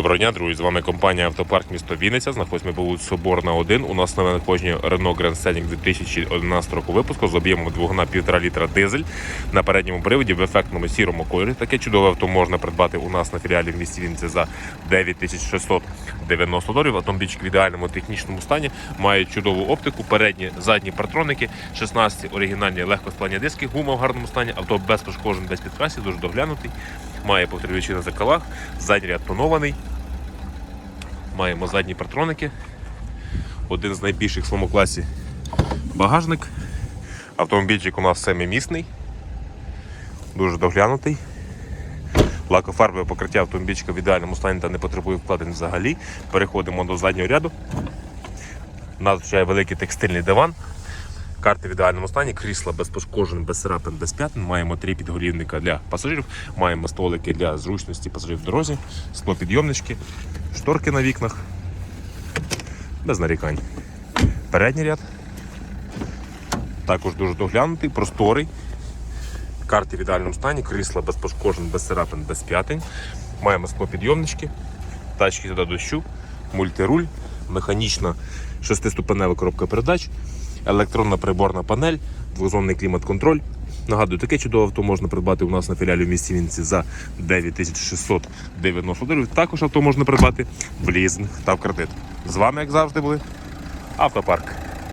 Доброго дня, друзі. З вами компанія Автопарк місто Вінниця. Знаходимося по вулиці Соборна 1. У нас на надходженні Renault Grand Scenic 2011 року випуску з об'ємом двигуна 1,5 літра дизель на передньому приводі в ефектному сірому кольорі. Таке чудове авто можна придбати у нас на філіалі в місті Вінниця за 9690 доларів. Автомобільчик в ідеальному технічному стані має чудову оптику, передні, задні партроники, 16 оригінальні легкосплавні диски, гума в гарному стані, авто без пошкоджень, без підкрасів, дуже доглянутий. Має повторювачі на зеркалах, задній ряд тонований. Маємо задні партроники. Один з найбільших в своєму класі багажник. Автомобільчик у нас семимісний, дуже доглянутий. Лакофарбове покриття автомобільчика в ідеальному стані та не потребує вкладень взагалі. Переходимо до заднього ряду. Нас Надзвичайно великий текстильний диван. Карти в ідеальному стані, крісла без пошкоджень, без царапин, без п'ятин. Маємо три підголівника для пасажирів, маємо столики для зручності пасажирів в дорозі, склопідйомнички, шторки на вікнах. Без нарікань. Передній ряд. Також дуже доглянутий, просторий. Карти в ідеальному стані, крісла без пошкоджень, без царапин, без п'ятин. Маємо склопідйомнички, тачки до дощу, мультируль, механічна шестиступенева коробка передач, електронна приборна панель, двозонний клімат-контроль. Нагадую, таке чудове авто можна придбати у нас на філіалі в місті Вінці за 9690 доларів. Також авто можна придбати в лізинг та в кредит. З вами, як завжди, були Автопарк.